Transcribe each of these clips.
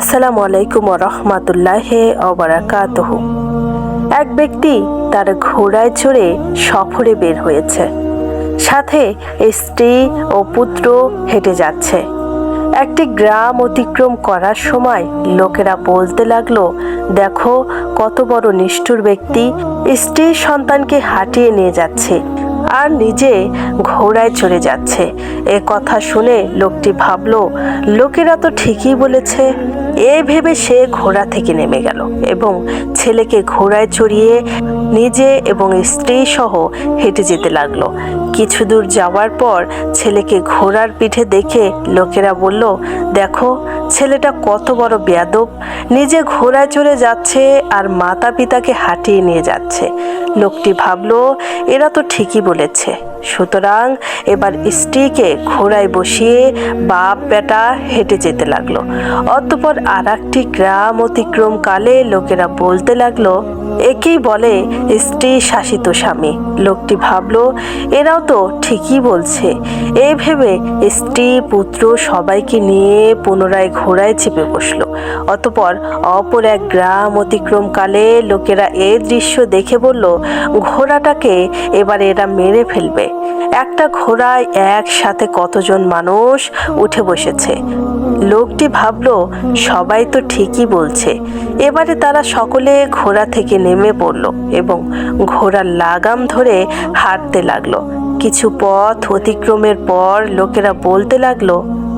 আসসালামু আলাইকুম রহমাতুল্লাহ অবরাকাতহ এক ব্যক্তি তার ঘোড়ায় চড়ে সফরে বের হয়েছে। সাথে স্ত্রী ও পুত্র হেঁটে যাচ্ছে। একটি গ্রাম অতিক্রম করার সময় লোকেরা বলতে লাগল, দেখো কত বড় নিষ্ঠুর ব্যক্তি। স্ত্রীর সন্তানকে হাঁটিয়ে নিয়ে যাচ্ছে। আর নিজে ঘোড়ায় চড়ে যাচ্ছে। এ কথা শুনে লোকটি ভাবলো, লোকেরা তো ঠিকই বলেছে। এ ভেবে সে ঘোড়া থেকে নেমে গেল এবং ছেলেকে ঘোড়ায় চড়িয়ে নিজে এবং স্ত্রী সহ হেঁটে যেতে লাগল। কিছু দূর যাওয়ার পর ছেলেকে ঘোড়ার পিঠে দেখে লোকেরা বলল, দেখো, ছেলেটা কত বড় বেয়াদব। নিজে ঘোড়ায় চড়ে যাচ্ছে আর মাতা পিতাকে হাঁটিয়ে নিয়ে যাচ্ছে। লোকটি ভাবলো, এরা তো ঠিকই বলেছে। সুতরাং এবার স্ত্রীকে ঘোড়ায় বসিয়ে বাপ বেটা হেঁটে যেতে লাগল। অতঃপর আর একটি গ্রাম অতিক্রমকালে লোকেরা বলতে লাগল, একেই বলে স্ত্রী শাসিত স্বামী। লোকটি ভাবলো, এরাও তো ঠিকই বলছে। এই ভেবে স্ত্রী পুত্র সবাইকে নিয়ে পুনরায় ঘোড়ায় চেপে বসল। অতপর অপর এক গ্রাম অতিক্রমকালে লোকেরা এই দৃশ্য দেখে বলল, ঘোড়াটাকে এবার এরা মেরে ফেলবে। একটা ঘোড়ায় একসাথে কতজন মানুষ উঠে বসেছে। লোকটি ভাবলো, সবাই তো ঠিকই বলছে। এবারে তারা সকলে ঘোড়া থেকে নেমে পড়ল এবং ঘোড়ার লাগাম ধরে হাঁটতে লাগল। কিছু পথ অতিক্রমের পর লোকেরা বলতে লাগল,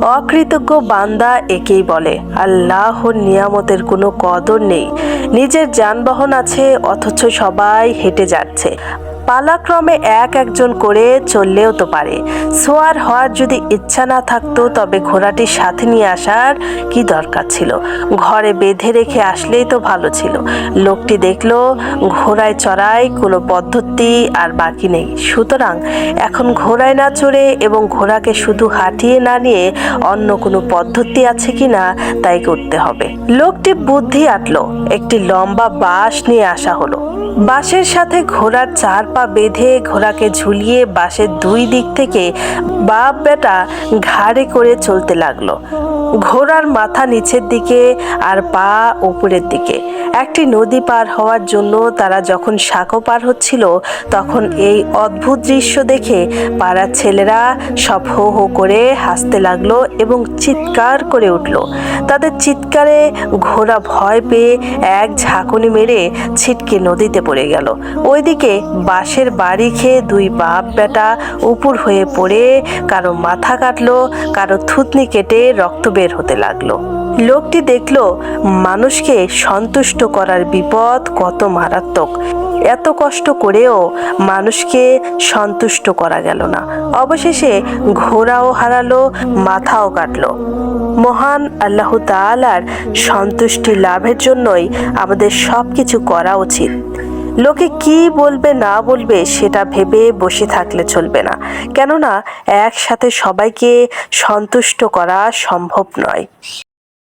অকৃতজ্ঞ বান্দা একেই বলে, আল্লাহর নিয়ামতের কোনো কদর নেই। নিজের যানবাহন আছে, অথচ সবাই হেঁটে যাচ্ছে। পালাক্রমে এক একজন করে চললেও তো পারে। সোয়ার হওয়ার যদি ইচ্ছা না থাকতো, তবে ঘোড়াটির সাথে নিয়ে আসার কি দরকার ছিল? ঘরে বেঁধে রেখে আসলেই তো ভালো ছিল। লোকটি দেখল, ঘোড়ায় চড়ায় কোনো পদ্ধতি আর বাকি নেই। সুতরাং এখন ঘোড়ায় না চড়ে এবং ঘোড়াকে শুধু হাঁটিয়ে না নিয়ে অন্য কোনো পদ্ধতি আছে কি না, তাই করতে হবে। লোকটি বুদ্ধি আটলো, একটি লম্বা বাঁশ নিয়ে আসা হলো। বাঁশের সাথে ঘোড়ার চার পা বেঁধে ঘোড়াকে ঝুলিয়ে বাঁশের দুই দিক থেকে বাপ বেটা ঘাড়ে করে চলতে লাগল। ঘোড়ার মাথা নিচের দিকে আর পা উপরের দিকে। একটি নদী পার হওয়ার জন্য তারা যখন সাঁকো পার হচ্ছিল, তখন এই অদ্ভুত দৃশ্য দেখে পাড়ার ছেলেরা সব হো হো করে হাসতে লাগল এবং চিৎকার করে উঠল। তাদের চিৎকারে ঘোড়া ভয় পেয়ে এক ঝাঁকুনি মেরে ছিটকে নদীতে পড়ে গেল। ওইদিকে বাঁশের বাড়ি খেয়ে দুই বাপ বেটা উপুর হয়ে পড়ে, কারও মাথা কাটলো, কারও থুতনি কেটে রক্ত বের হতে লাগল। লোকটি দেখল মানুষকে সন্তুষ্ট করার বিপদ কত মারাত্মক। এত কষ্ট করেও মানুষকে সন্তুষ্ট করা গেল না। অবশেষে ঘোড়াও হারালো, মাথাও কাটল। মহান আল্লাহ তাআলার সন্তুষ্টি লাভের জন্যই আমাদের সব কিছু করা উচিত। লোকে কি বলবে না বলবে সেটা ভেবে বসে থাকলে চলবে না। কেননা একসাথে সবাইকে সন্তুষ্ট করা সম্ভব নয়।